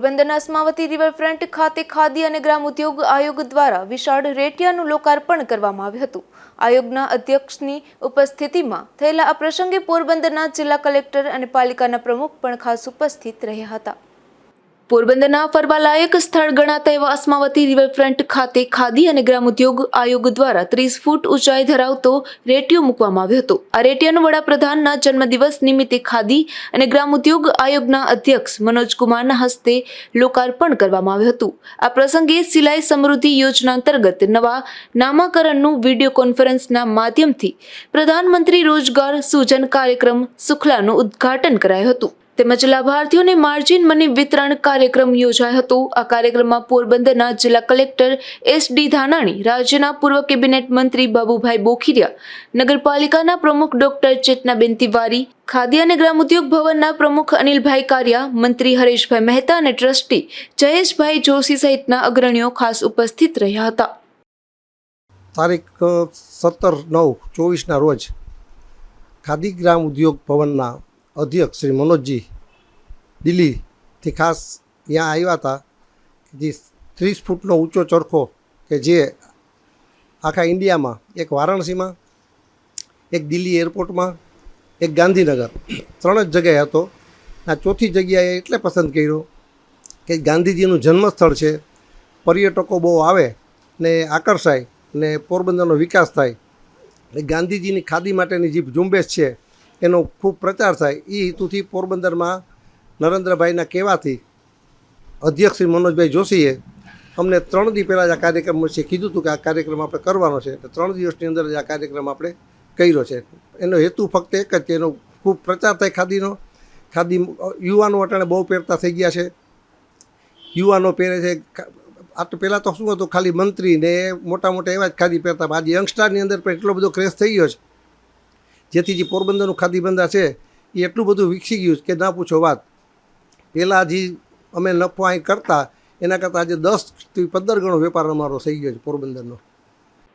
પોરબંદરના અસ્માવતી રિવરફ્રન્ટ ખાતે ખાદી અને ગ્રામ ઉદ્યોગ આયોગ દ્વારા વિશાળ રેટિયાનું લોકાર્પણ કરવામાં આવ્યું હતું. આયોગના અધ્યક્ષની ઉપસ્થિતિમાં થયેલા આ પ્રસંગે પોરબંદરના જિલ્લા કલેક્ટર અને પાલિકાના પ્રમુખ પણ ખાસ ઉપસ્થિત રહ્યા હતા. પોરબંદરના ફરવાલાયક સ્થળ ગણાતા એવા અસ્માવતી રિવરફ્રન્ટ ખાતે ખાદી અને ગ્રામ ઉદ્યોગ આયોગ દ્વારા ત્રીસ ફૂટ ઊંચાઈ ધરાવતો રેટિયો મૂકવામાં આવ્યો હતો. આ રેટિયાનું વડાપ્રધાનના જન્મદિવસ નિમિત્તે ખાદી અને ગ્રામ ઉદ્યોગ આયોગના અધ્યક્ષ મનોજ કુમારના હસ્તે લોકાર્પણ કરવામાં આવ્યું હતું. આ પ્રસંગે સિલાઈ સમૃદ્ધિ યોજના અંતર્ગત નવા નામાકરણનું વીડિયો કોન્ફરન્સના માધ્યમથી પ્રધાનમંત્રી રોજગાર સૂજન કાર્યક્રમ સુખલાનું ઉદ્ઘાટન કરાયું હતું. તેમજ લાભાર્થીઓને માર્જિન મની વિતરણ કાર્યક્રમ યોજાયો હતો. આ કાર્યક્રમમાં પોરબંદરના જિલ્લા કલેક્ટર એસ ડી ધાનાણી, રાજ્યના પૂર્વ કેબિનેટ મંત્રી બાબુભાઈ બોખીરિયા, નગરપાલિકાના પ્રમુખ ડોક્ટર ચેતનાબેન તિવારી, ખાદી અને ગ્રામોદ્યોગ ભવનના પ્રમુખ અનિલભાઈ કારિયા, મંત્રી હરેશભાઈ મહેતા અને ટ્રસ્ટી જયેશભાઈ જોશી સહિતના અગ્રણીઓ ખાસ ઉપસ્થિત રહ્યા હતા. તારીખ સત્તર નવ ચોવીસના રોજ ખાદી ગ્રામ ઉદ્યોગ ભવનના અધ્યક્ષ શ્રી મનોજજી દિલ્હીથી ખાસ ત્યાં આવ્યા હતા. જે ત્રીસ ફૂટનો ઊંચો ચરખો કે જે આખા ઇન્ડિયામાં, એક વારાણસીમાં, એક દિલ્હી એરપોર્ટમાં, એક ગાંધીનગર, ત્રણ જ જગ્યાએ હતો. આ ચોથી જગ્યાએ એટલે પસંદ કર્યો કે ગાંધીજીનું જન્મસ્થળ છે. પર્યટકો બહુ આવે ને આકર્ષાય ને પોરબંદરનો વિકાસ થાય. એટલે ગાંધીજીની ખાદી માટેની જે ઝુંબેશ છે એનો ખૂબ પ્રચાર થાય. એ હેતુથી પોરબંદરમાં નરેન્દ્રભાઈના કહેવાથી અધ્યક્ષ શ્રી મનોજભાઈ જોશીએ અમને ત્રણ દિવસ પહેલાં જ આ કાર્યક્રમ વિશે કીધું હતું કે આ કાર્યક્રમ આપણે કરવાનો છે. એટલે ત્રણ દિવસની અંદર જ આ કાર્યક્રમ આપણે કર્યો છે. એનો હેતુ ફક્ત એક જ છે. એનો ખૂબ પ્રચાર થાય ખાદીનો. ખાદી યુવાનો અટાણે બહુ પહેરતા થઈ ગયા છે. યુવાનો પહેરે છે. આ પહેલાં તો શું હતું? ખાલી મંત્રી ને મોટા મોટા એવા જ ખાદી પહેરતા. આજે યંગસ્ટારની અંદર પણ એટલો બધો ક્રેઝ થઈ ગયો છે. જેથી જે પોરબંદરનું ખાદી બંદર છે, એ એટલું બધું વિકસી ગયું છે કે ના પૂછો વાત. પહેલાં જે અમે નફો અહીં કરતા, એના કરતાં આજે દસથી પંદર ગણો વેપાર અમારો થઈ ગયો છે પોરબંદરનો.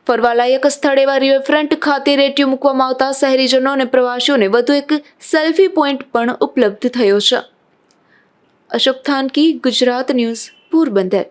ફરવાલાયક સ્થળ એવા રિવરફ્રન્ટ ખાતે રેટિયો મૂકવામાં આવતા શહેરીજનો અને પ્રવાસીઓને વધુ એક સેલ્ફી પોઈન્ટ પણ ઉપલબ્ધ થયો છે. અશોક થાનકી, ગુજરાત ન્યૂઝ, પોરબંદર.